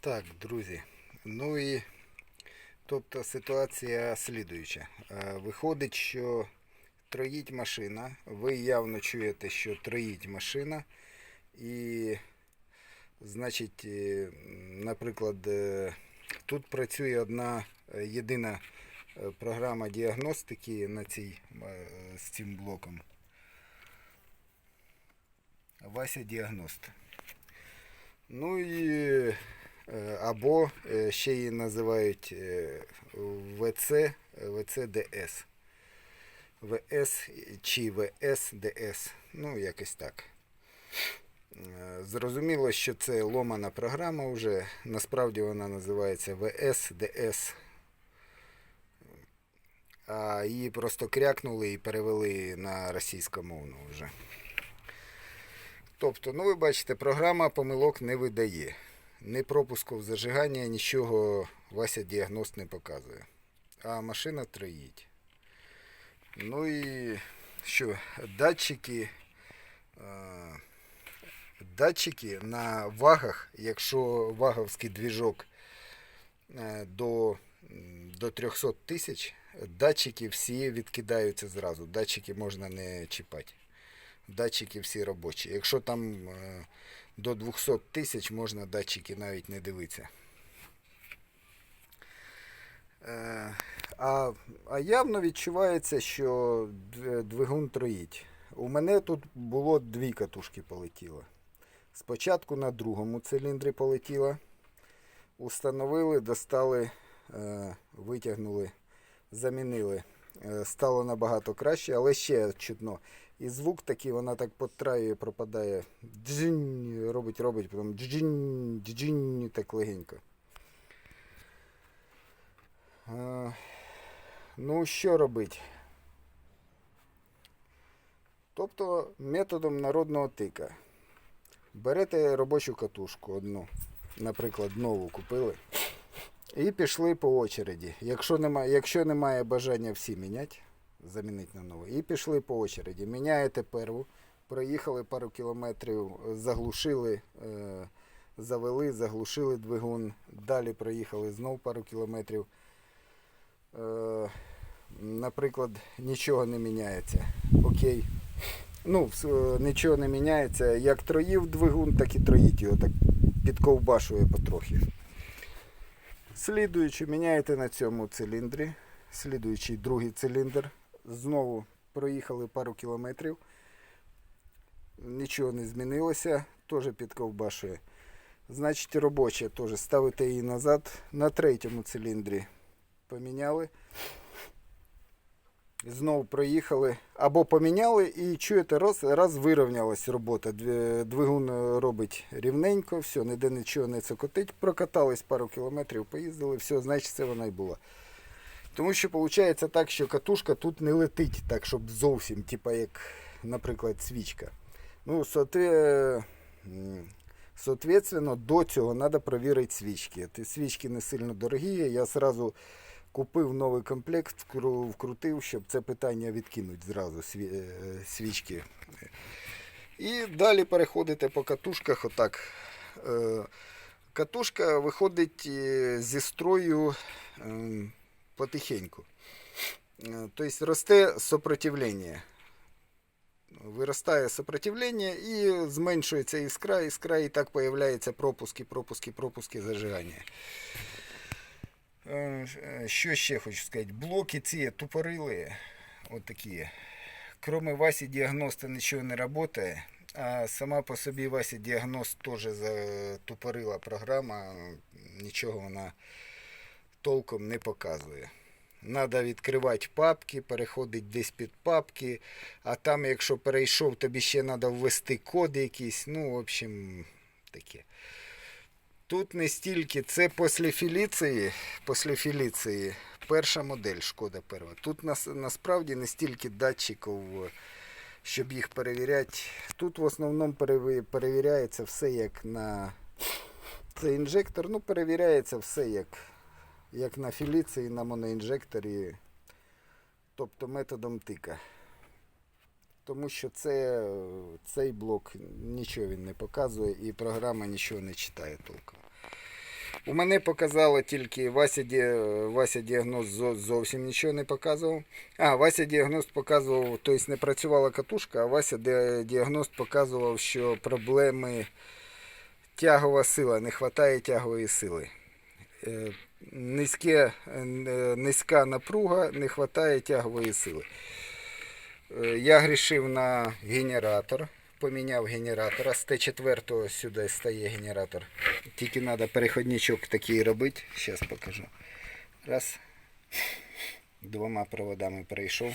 Так, друзі. Ну і тобто ситуація слідуюча. Е, Виходить, що троїть машина. Ви явно чуєте, що троїть машина. І, значить, е, наприклад, е, тут працює одна єдина програма діагностики на цій, з цим блоком. Вася діагност. Ну і або е, ще її називають е, ВЦ, ВЦДС. ВС чи ВСДС. Ну, якось так. Е, Зрозуміло, що це ломана програма вже. Насправді вона називається ВСДС. А її просто крякнули і перевели на російськомовну вже. Тобто, ну ви бачите, програма помилок не видає. Ні пропуску в зажигання, нічого Вася діагност не показує. А машина троїть. Ну і що, датчики. е, Датчики на вагах, якщо ваговський двіжок е, до, до 300 тисяч, датчики всі відкидаються зразу. Датчики можна не чіпати датчики всі робочі. Якщо там е, до 200 тисяч можна датчики навіть не дивитися. Е, а, а явно відчувається, що двигун троїть. У мене тут було дві катушки полетіло. Спочатку на другому циліндрі полетіла. Установили, достали, е, витягнули, замінили. Е, Стало набагато краще, але ще чутно. І звук такий, вона так потраює, пропадає. Джинь, робить, робить, потім джинь, джинь, так легенько. Е, ну, що робить? Тобто методом народного тика. Берете робочу катушку одну, наприклад, нову купили. І пішли по очереді. Якщо немає, якщо немає бажання всі міняти, замінити на нову. І пішли по очереді. Міняєте перву, проїхали пару кілометрів, заглушили, е, завели, заглушили двигун. Далі проїхали знов пару кілометрів. Е, наприклад, нічого не міняється. Окей. Ну, е, нічого не міняється. Як троїв двигун, так і троїть його так підковбашує потрохи. Слідуючи, міняєте на цьому циліндрі. Слідуючий другий циліндр. Знову проїхали пару кілометрів. Нічого не змінилося, теж підковбашує. Значить, робоча теж ставите її назад. На третьому циліндрі поміняли. Знову проїхали. Або поміняли і чуєте, раз, раз вирівнялась робота. Двигун е, робить рівненько, все, ніде нічого не цокотить. Прокатались пару кілометрів, поїздили, все, значить це вона й була. Тому що виходить так, що катушка тут не летить так, щоб зовсім, типа як, наприклад, свічка. Ну, соотве- соответственно, до цього треба перевірити свічки. Ті свічки не сильно дорогі. Я сразу купив новий комплект, вкрутив, щоб це питання відкинути зразу е, свічки. І далі переходите по катушках. Отак. Е, Катушка виходить е, зі строю ем, потихеньку. Тобто росте сопротивлення. Виростає сопротивлення і зменшується іскра, іскра і так появляються пропуски, пропуски, пропуски зажигання. Е, Що ще хочу сказати? Блоки ці тупорили. От такі. Кроме Васі діагноста нічого не працює. А сама по собі Вася діагност теж затупорила програма. Нічого вона толком не показує. Надо відкривати папки, переходить десь під папки, а там, якщо перейшов, тобі ще треба ввести код якийсь. Ну, в общем, таке. Тут не стільки, це після Феліції, після Феліції перша модель Шкода перша. Тут нас, насправді не стільки датчиків, щоб їх перевіряти. Тут в основному перевіряється все як на цей інжектор. Ну, перевіряється все як, як на Феліції, на моноінжекторі, тобто методом тика. Тому що це, цей блок нічого він не показує і програма нічого не читає толком. У мене показало тільки Вася, Вася діагноз зовсім нічого не показував. А, Вася діагноз показував, тобто не працювала катушка, а Вася ді- діагноз показував, що проблеми тягова сила, не вистачає тягової сили. Е, Низьке, е, низька напруга, не вистачає тягової сили. Е, Я грішив на генератор, поміняв генератора. З Т4 сюди стає генератор. Тільки треба переходничок такий робити. Зараз покажу. Раз. Двома проводами перейшов.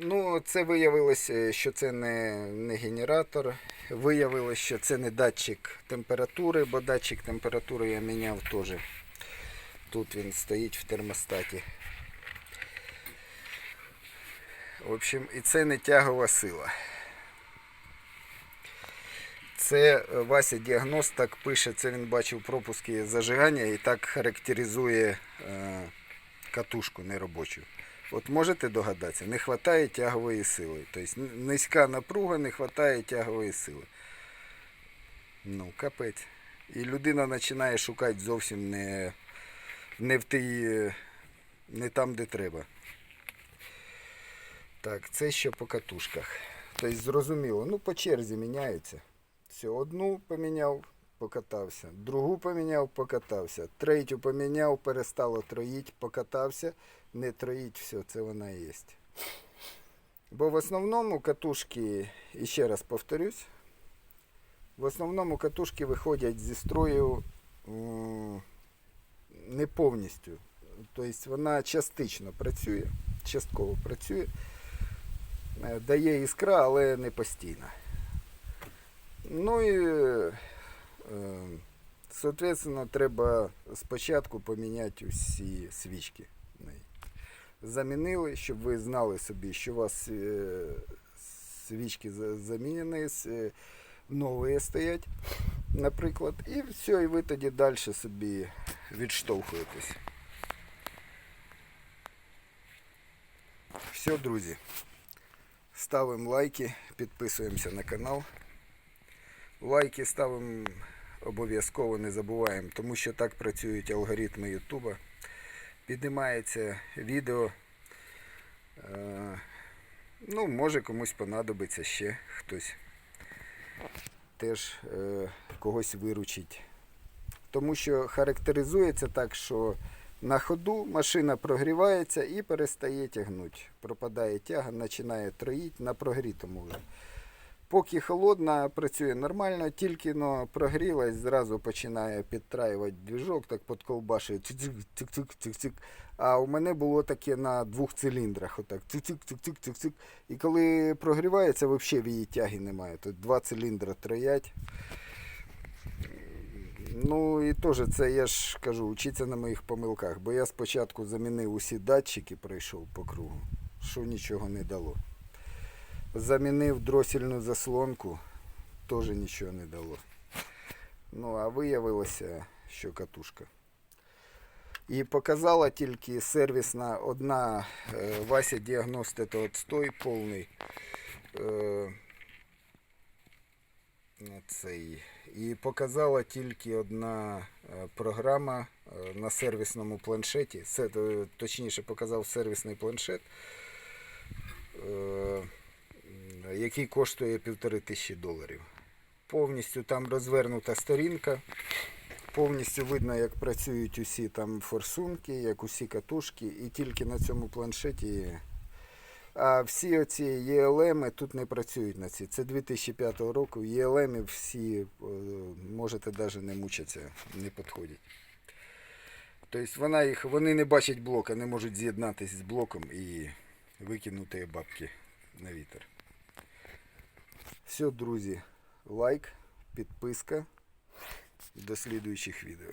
Ну, це виявилося, що це не, не генератор. Виявилося, що це не датчик температури, бо датчик температури я міняв теж. Тут він стоїть в термостаті. В общем, і це не тягова сила. Це е, Вася діагноз так пише, це він бачив пропуски зажигання і так характеризує е, катушку неробочу. От можете догадатися, не вистачає тягової сили. Тобто низька напруга, не вистачає тягової сили. Ну, капець. І людина починає шукати зовсім не, не в тій, е, не там, де треба. Так, це ще по катушках. Тобто зрозуміло, ну по черзі міняються. Все, одну поміняв, покатався, другу поміняв, покатався, третю поміняв, перестало троїть, покатався, не троїть, все, це вона є. Бо в основному катушки, і ще раз повторюсь, в основному катушки виходять зі строю не повністю. Тобто вона частично працює, частково працює, е, дає іскра, але не постійно. Ну і, е, соответственно, треба спочатку поміняти усі свічки. Замінили, щоб ви знали собі, що у вас е, свічки замінені, нові стоять, наприклад. І все, і ви тоді далі собі відштовхуєтесь. Все, друзі. Ставимо лайки, підписуємося на канал. Лайки ставимо обов'язково не забуваємо, тому що так працюють алгоритми Ютуба. Піднімається відео. Е, ну, може комусь понадобиться ще хтось. Теж е, когось виручить. Тому що характеризується так, що на ходу машина прогрівається і перестає тягнути. Пропадає тяга, починає троїть на прогрітому вже. Поки холодна, працює нормально, тільки но прогрілась, зразу починає підтраювати двіжок, так підковбашує цик-цик-цик-цик-цик. А у мене було таке на двох циліндрах. Отак цик-цик-цик-цик-цик. І коли прогрівається, взагалі в її тяги немає. Тут два циліндри троять. Ну і теж це я ж кажу, учиться на моїх помилках, бо я спочатку замінив усі датчики, пройшов по кругу, що нічого не дало. Замінив дросільну заслонку, теж нічого не дало. Ну, а виявилося, що катушка. І показала тільки сервісна одна е, Вася діагност это отстой повний. Е, цей. І показала тільки одна е, програма на сервісному планшеті. Це, точніше, показав сервісний планшет, який коштує півтори тисячі доларів. Повністю там розвернута сторінка. Повністю видно, як працюють усі там форсунки, як усі катушки, і тільки на цьому планшеті. А всі оці ЄЛМи тут не працюють на ці. Це 2005 року. ЄЛМи всі е, можете навіть не мучитися, не підходять. Тобто вона їх, вони не бачать блока, не можуть з'єднатися з блоком і викинути бабки на вітер. Все, друзі, лайк, підписка. До слідуючих відео.